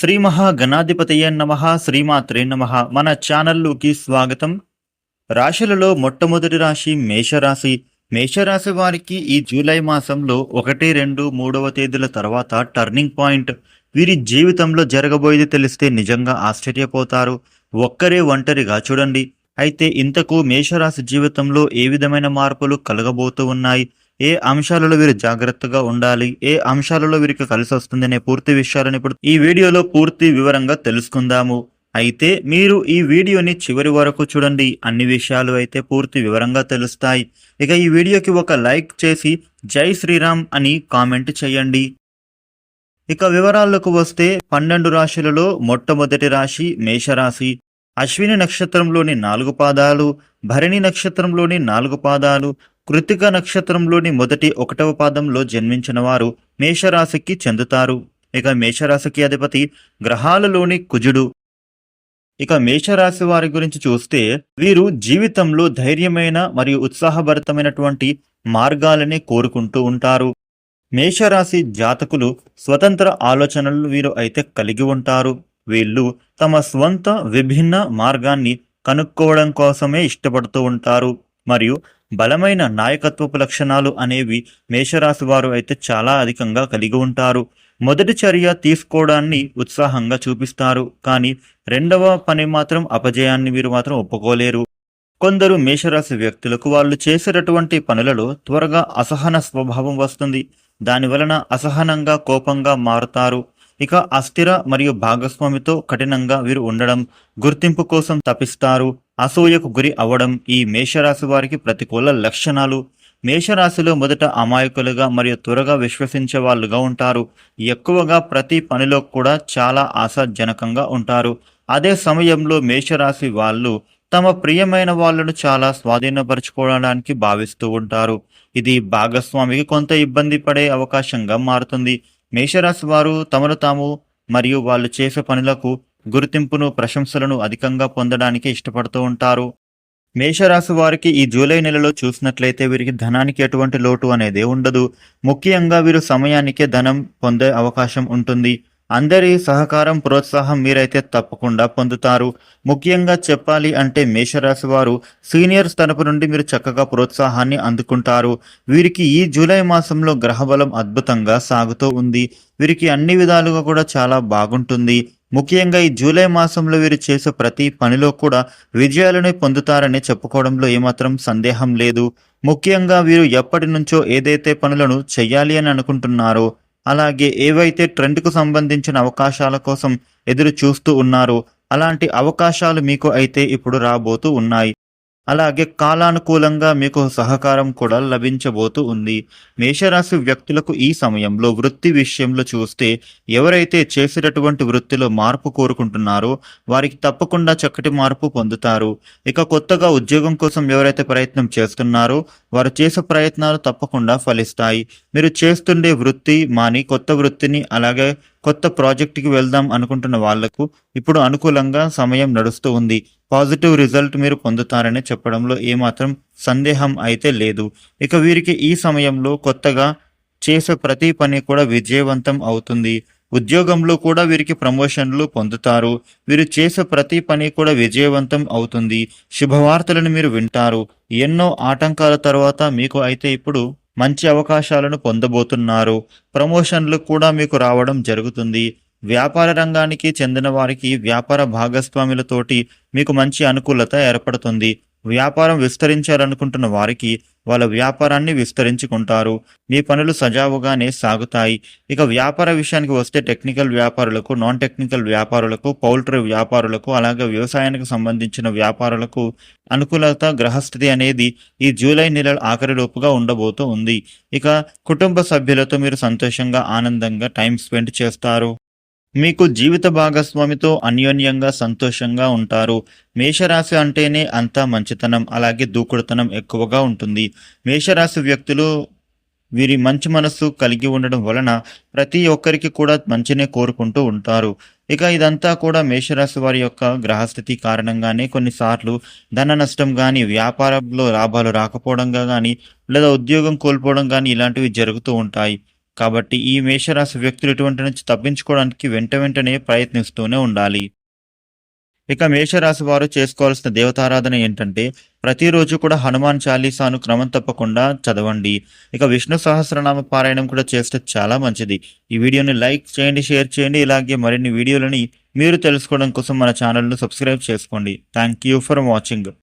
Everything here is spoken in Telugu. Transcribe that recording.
శ్రీ మహాగణాధిపతయ నమ శ్రీమాత్రే నమ. మన ఛానల్లోకి స్వాగతం. రాశులలో మొట్టమొదటి రాశి మేషరాశి. మేషరాశి వారికి ఈ జూలై మాసంలో ఒకటి రెండు మూడవ తేదీల తర్వాత టర్నింగ్ పాయింట్. వీరి జీవితంలో జరగబోయేది తెలిస్తే నిజంగా ఆశ్చర్యపోతారు. ఒక్కరే ఒంటరిగా చూడండి. అయితే ఇంతకు మేషరాశి జీవితంలో ఏ విధమైన మార్పులు కలగబోతూ ఉన్నాయి? ఏ అంశాలలో వీరు జాగ్రత్తగా ఉండాలి? ఏ అంశాలలో వీరికి కలిసి వస్తుంది అనే పూర్తి విషయాలను ఇప్పుడు ఈ వీడియోలో పూర్తి వివరంగా తెలుసుకుందాము. అయితే మీరు ఈ వీడియోని చివరి వరకు చూడండి. అన్ని విషయాలు అయితే పూర్తి వివరంగా తెలుస్తాయి. ఇక ఈ వీడియోకి ఒక లైక్ చేసి జై శ్రీరామ్ అని కామెంట్ చేయండి. ఇక వివరాలకు వస్తే పన్నెండు రాశులలో మొట్టమొదటి రాశి మేషరాశి. అశ్విని నక్షత్రంలోని నాలుగు పాదాలు భరణి నక్షత్రంలోని నాలుగు పాదాలు కృతిక నక్షత్రంలోని మొదటి ఒకటవ పాదంలో జన్మించిన వారు మేషరాశికి చెందుతారు. ఇక మేషరాశికి అధిపతి గ్రహాలలోని కుజుడు. ఇక మేషరాశి వారి గురించి చూస్తే వీరు జీవితంలో ధైర్యమైన మరియు ఉత్సాహభరితమైనటువంటి మార్గాలని కోరుకుంటూ ఉంటారు. మేషరాశి జాతకులు స్వతంత్ర ఆలోచనలు వీరు అయితే కలిగి ఉంటారు. వీళ్ళు తమ స్వంత విభిన్న మార్గాన్ని కనుక్కోవడం కోసమే ఇష్టపడుతూ ఉంటారు. మరియు బలమైన నాయకత్వపు లక్షణాలు అనేవి మేషరాశి వారు అయితే చాలా అధికంగా కలిగి ఉంటారు. మొదటి చర్య తీసుకోవడాన్ని ఉత్సాహంగా చూపిస్తారు. కానీ రెండవ పని మాత్రం అపజయాన్ని వీరు మాత్రం ఒప్పుకోలేరు. కొందరు మేషరాశి వ్యక్తులకు వాళ్ళు చేసేటటువంటి పనులలో త్వరగా అసహన స్వభావం వస్తుంది. దాని వలన అసహనంగా కోపంగా మారుతారు. ఇక అస్థిర మరియు భాగస్వామితో కఠినంగా వీరు ఉండడం గుర్తింపు కోసం తపిస్తారు అసూయకు గురి అవ్వడం ఈ మేషరాశి వారికి ప్రతికూల లక్షణాలు. మేషరాశిలో మొదట అమాయకులుగా మరియు త్వరగా విశ్వసించే వాళ్ళుగా ఉంటారు. ఎక్కువగా ప్రతి పనిలో కూడా చాలా ఆశాజనకంగా ఉంటారు. అదే సమయంలో మేషరాశి వాళ్ళు తమ ప్రియమైన వాళ్ళను చాలా స్వాధీనపరచుకోవడానికి భావిస్తూ ఉంటారు. ఇది భాగస్వామికి కొంత ఇబ్బంది పడే అవకాశంగా మారుతుంది. మేషరాశి వారు తమను తాము మరియు వాళ్ళు చేసే పనులకు గుర్తింపును ప్రశంసలను అధికంగా పొందడానికి ఇష్టపడుతూ ఉంటారు. మేషరాశి వారికి ఈ జూలై నెలలో చూసినట్లయితే వీరికి ధనానికి ఎటువంటి లోటు అనేది ఉండదు. ముఖ్యంగా వీరు సమయానికే ధనం పొందే అవకాశం ఉంటుంది. అందరి సహకారం ప్రోత్సాహం మీరైతే తప్పకుండా పొందుతారు. ముఖ్యంగా చెప్పాలి అంటే మేషరాశి వారు సీనియర్స్ తరపు నుండి మీరు చక్కగా ప్రోత్సాహాన్ని అందుకుంటారు. వీరికి ఈ జూలై మాసంలో గ్రహబలం అద్భుతంగా సాగుతూ ఉంది. వీరికి అన్ని విధాలుగా కూడా చాలా బాగుంటుంది. ముఖ్యంగా ఈ జూలై మాసంలో వీరు చేసే ప్రతి పనిలో కూడా విజయాలను పొందుతారని చెప్పుకోవడంలో ఏమాత్రం సందేహం లేదు. ముఖ్యంగా వీరు ఎప్పటి నుంచో ఏదైతే పనులను చెయ్యాలి అని అనుకుంటున్నారో అలాగే ఏవైతే ట్రెండ్కు సంబంధించిన అవకాశాల కోసం ఎదురు చూస్తూ ఉన్నారో అలాంటి అవకాశాలు మీకు అయితే ఇప్పుడు రాబోతూ ఉన్నాయి. అలాగే కాలానుకూలంగా మీకు సహకారం కూడా లభించబోతూ ఉంది. మేషరాశి వ్యక్తులకు ఈ సమయంలో వృత్తి విషయంలో చూస్తే ఎవరైతే చేసేటటువంటి వృత్తిలో మార్పు కోరుకుంటున్నారో వారికి తప్పకుండా చక్కటి మార్పు పొందుతారు. ఇక కొత్తగా ఉద్యోగం కోసం ఎవరైతే ప్రయత్నం చేస్తున్నారో వారు చేసే ప్రయత్నాలు తప్పకుండా ఫలిస్తాయి. మీరు చేస్తుండే వృత్తి మాని కొత్త వృత్తిని అలాగే కొత్త ప్రాజెక్టుకి వెళ్దాం అనుకుంటున్న వాళ్ళకు ఇప్పుడు అనుకూలంగా సమయం నడుస్తూ ఉంది. పాజిటివ్ రిజల్ట్ మీరు పొందుతారని చెప్పడంలో ఏమాత్రం సందేహం అయితే లేదు. ఇక వీరికి ఈ సమయంలో కొత్తగా చేసే ప్రతి పని కూడా విజయవంతం అవుతుంది. ఉద్యోగంలో కూడా వీరికి ప్రమోషన్లు పొందుతారు. వీరు చేసే ప్రతి పని కూడా విజయవంతం అవుతుంది. శుభవార్తలను మీరు వింటారు. ఎన్నో ఆటంకాల తర్వాత మీకు అయితే ఇప్పుడు మంచి అవకాశాలను పొందబోతున్నారు. ప్రమోషన్లు కూడా మీకు రావడం జరుగుతుంది. వ్యాపార రంగానికి చెందిన వారికి వ్యాపార భాగస్వాములతోటి మీకు మంచి అనుకూలత ఏర్పడుతుంది. వ్యాపారం విస్తరించాలనుకుంటున్న వారికి వాళ్ళ వ్యాపారాన్ని విస్తరించుకుంటారు. మీ పనులు సజావుగానే సాగుతాయి. ఇక వ్యాపార విషయానికి వస్తే టెక్నికల్ వ్యాపారులకు నాన్ టెక్నికల్ వ్యాపారులకు పౌల్ట్రీ వ్యాపారులకు అలాగే వ్యవసాయానికి సంబంధించిన వ్యాపారులకు అనుకూలత గ్రహస్థితి అనేది ఈ జూలై నెల ఆఖరిలోపుగా ఉండబోతూ ఉంది ఇక కుటుంబ సభ్యులతో మీరు సంతోషంగా ఆనందంగా టైం స్పెండ్ చేస్తారు. మీకు జీవిత భాగస్వామితో అన్యోన్యంగా సంతోషంగా ఉంటారు. మేషరాశి అంటేనే అంతా మంచితనం అలాగే దూకుడుతనం ఎక్కువగా ఉంటుంది. మేషరాశి వ్యక్తులు వీరి మంచి మనస్సు కలిగి ఉండడం వలన ప్రతి ఒక్కరికి కూడా మంచినే కోరుకుంటూ ఉంటారు. ఇక ఇదంతా కూడా మేషరాశి వారి యొక్క గ్రహస్థితి కారణంగానే కొన్నిసార్లు ధన నష్టం కానీ వ్యాపారంలో లాభాలు రాకపోవడంగా కానీ లేదా ఉద్యోగం కోల్పోవడం కానీ ఇలాంటివి జరుగుతూ ఉంటాయి. కాబట్టి ఈ మేషరాశి వ్యక్తులు ఇటువంటి నుంచి తప్పించుకోవడానికి వెంట వెంటనే ప్రయత్నిస్తూనే ఉండాలి. ఇక మేషరాశి వారు చేసుకోవాల్సిన దేవతారాధన ఏంటంటే ప్రతిరోజు కూడా హనుమాన్ చాలీసాను క్రమం తప్పకుండా చదవండి. ఇక విష్ణు సహస్రనామ పారాయణం కూడా చేస్తే చాలా మంచిది. ఈ వీడియోని లైక్ చేయండి షేర్ చేయండి ఇలాగే మరిన్ని వీడియోలని మీరు తెలుసుకోవడం కోసం మన ఛానల్ను సబ్స్క్రైబ్ చేసుకోండి. Thank you for watching.